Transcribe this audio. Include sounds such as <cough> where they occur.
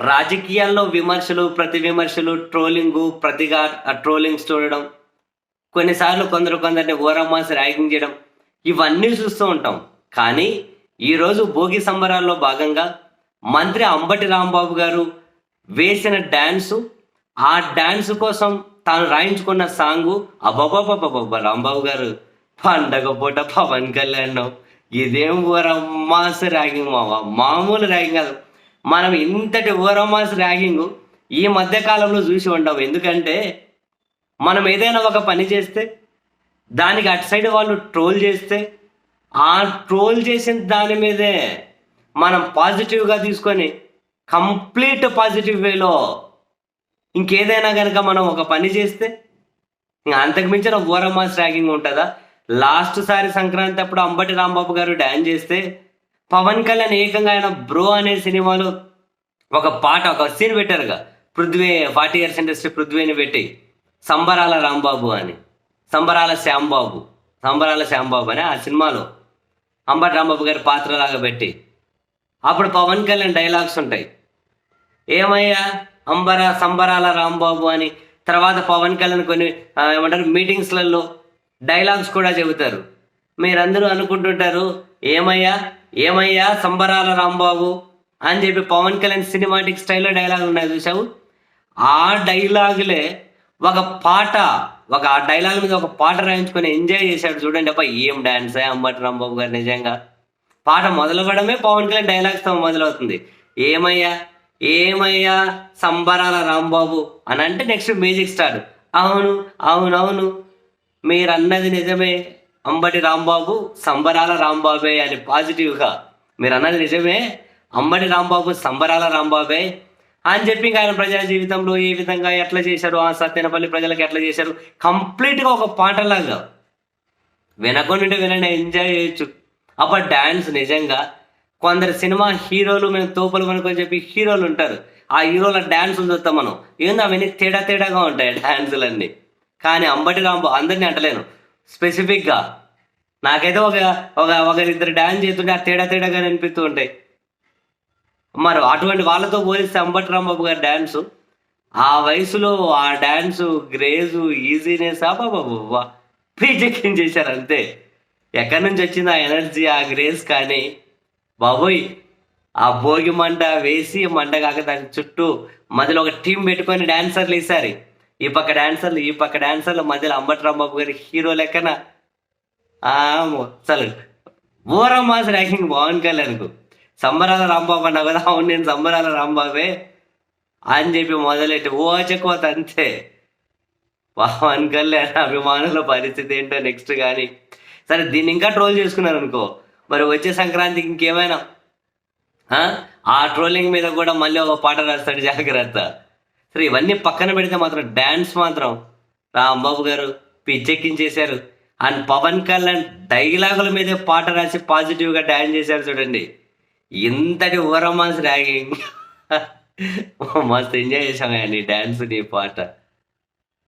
రాజకీయాల్లో విమర్శలు ప్రతి విమర్శలు ట్రోలింగ్ ప్రతిగా ట్రోలింగ్స్ చూడడం కొన్నిసార్లు కొందరు కొందరిని ఓరమ్మాసి ర్యాగింగ్ చేయడం ఇవన్నీ చూస్తూ ఉంటాం. కానీ ఈరోజు భోగి సంబరాల్లో భాగంగా మంత్రి అంబటి రాంబాబు గారు వేసిన డ్యాన్సు ఆ డ్యాన్స్ కోసం తాను రాయించుకున్న సాంగు అబ్బాబాబాబాబా రాంబాబు గారు పండగ పూట పవన్ కళ్యాణ్ ఇదేం ఊరమ్మాస్ ర్యాగింగ్ మావా? మామూలు ర్యాగింగ్ కాదు. మనం ఇంతటి ఓరోమాస్ ర్యాగింగ్ ఈ మధ్య కాలంలో చూసి ఉంటాం ఎందుకంటే మనం ఏదైనా ఒక పని చేస్తే దానికి అటు సైడ్ వాళ్ళు ట్రోల్ చేస్తే ఆ ట్రోల్ చేసిన దాని మీదే మనం పాజిటివ్గా తీసుకొని కంప్లీట్ పాజిటివ్ వేలో ఇంకేదైనా కనుక మనం ఒక పని చేస్తే ఇంకా అంతకు మించిన ఓరమాస్ ర్యాగింగ్ ఉంటుందా? లాస్ట్ సారి సంక్రాంతి అప్పుడు అంబటి రాంబాబు గారు డ్యాన్ చేస్తే పవన్ కళ్యాణ్ ఏకంగా ఆయన బ్రో అనే సినిమాలో ఒక పాట ఒక సీన్ పెట్టారుగా. పృథ్వీ ఫార్టీ ఇయర్స్ ఇండస్ట్రీ పృథ్వీని పెట్టి సంబరాల రాంబాబు అని. సంబరాల శ్యాంబాబు. సంబరాల శ్యాంబాబు అని ఆ సినిమాలో అంబటి రాంబాబు గారి పాత్రలాగా పెట్టి. అప్పుడు పవన్ కళ్యాణ్ డైలాగ్స్ ఉంటాయి. ఏమయ్యా అంబర సంబరాల రాంబాబు అని. తర్వాత పవన్ కళ్యాణ్ కొన్ని ఏమంటారు మీటింగ్స్లలో డైలాగ్స్ కూడా చెబుతారు. మీరందరూ అనుకుంటుంటారు ఏమయ్యా? ఏమయ్యా? సంబరాల రాంబాబు? అని చెప్పి పవన్ కళ్యాణ్ సినిమాటిక్ స్టైల్లో డైలాగ్ ఉన్నాయి చూసావు ఆ డైలాగులే ఒక పాట ఒక ఆ డైలాగ్ మీద ఒక పాట రాయించుకొని ఎంజాయ్ చేశాడు చూడండి. అబ్బా ఏం డాన్స్ అంబటి రాంబాబు గారు నిజంగా. పాట మొదలవడమే పవన్ కళ్యాణ్ డైలాగ్స్తో మొదలవుతుంది. ఏమయ్యా? ఏమయ్యా? సంబరాల రాంబాబు అని అంటే నెక్స్ట్ మ్యూజిక్ స్టార్ట్. అవును అవునవును. మీరు అన్నది నిజమే. అంబటి రాంబాబు సంబరాల రాంబాబే అని పాజిటివ్గా మీరు అన్నది నిజమే. అంబటి రాంబాబు సంబరాల రాంబాబే అని చెప్పి ఇంకా ఆయన ప్రజా జీవితంలో ఏ విధంగా ఎట్లా చేశారు ఆ సత్యనపల్లి ప్రజలకు ఎట్లా చేశారు కంప్లీట్గా ఒక పాటలాగా వినకుండా వినండి ఎంజాయ్ చేయొచ్చు. అప్పుడు డ్యాన్స్ నిజంగా. కొందరు సినిమా హీరోలు మేము తోపలు కొనుక్కొని చెప్పి హీరోలు ఉంటారు. ఆ హీరోల డ్యాన్స్ చూస్తాం మనం. ఏందో అవన్నీ తేడా తేడాగా ఉంటాయి డ్యాన్సులన్నీ కానీ అంబటి రాంబాబు అందరినీ అంటలేను. స్పెసిఫిక్గా. నాకైతే ఒక ఒక ఒకరిద్దరు డ్యాన్స్ చేస్తుంటే ఆ తేడా తేడాగా అనిపిస్తూ ఉంటాయి. మరి అటువంటి వాళ్ళతో పోలిస్తే అంబటి రాంబాబు గారి డ్యాన్సు ఆ వయసులో ఆ డ్యాన్సు గ్రేజు ఈజీనెస్ బాబా పీచెక్కించేశారు అంతే. ఎక్కడి నుంచి వచ్చింది ఆ ఎనర్జీ ఆ గ్రేస్ కానీ? బాబోయ్ ఆ భోగి మంట వేసి మంట కాక దాని చుట్టూ మధ్యలో ఒక టీం పెట్టుకొని డాన్సర్లు వేసారు ఈ పక్క డాన్సర్లు ఈ పక్క డాన్సర్లు మధ్యలో అంబటి రాంబాబు గారి హీరో లెక్కన. ఆ, ఓరం ఓరమ్మాస్ ర్యాంకింగ్ పవన్ కళ్యాణ్కు. సంబరాల రాంబాబు అన్నా కదా అవును నేను సంబరాల రాంబాబే అని చెప్పి మొదలెట్టి ఓ చెక్కోత అంతే. పవన్ కళ్యాణ్ అభిమానుల పరిస్థితి ఏంటో నెక్స్ట్ కానీ సరే దీన్ని ఇంకా ట్రోల్ చేసుకున్నారు అనుకో మరి వచ్చే సంక్రాంతికి ఇంకేమైనా? ఆ ట్రోలింగ్ మీద కూడా మళ్ళీ ఒక పాట రాస్తాడు జాగ్రత్త. సరే ఇవన్నీ పక్కన పెడితే మాత్రం డ్యాన్స్ మాత్రం రాంబాబు గారు పిచ్చెక్కించేశారు. అండ్ పవన్ కళ్యాణ్ డైలాగుల మీదే పాట రాసి పాజిటివ్గా డ్యాన్స్ చేశారు చూడండి. ఇంతటి ఓరమాన్స్ ర్యాగింగ్. <laughs> మస్తు ఎంజాయ్ చేసాం నీ డ్యాన్స్ నీ పాట.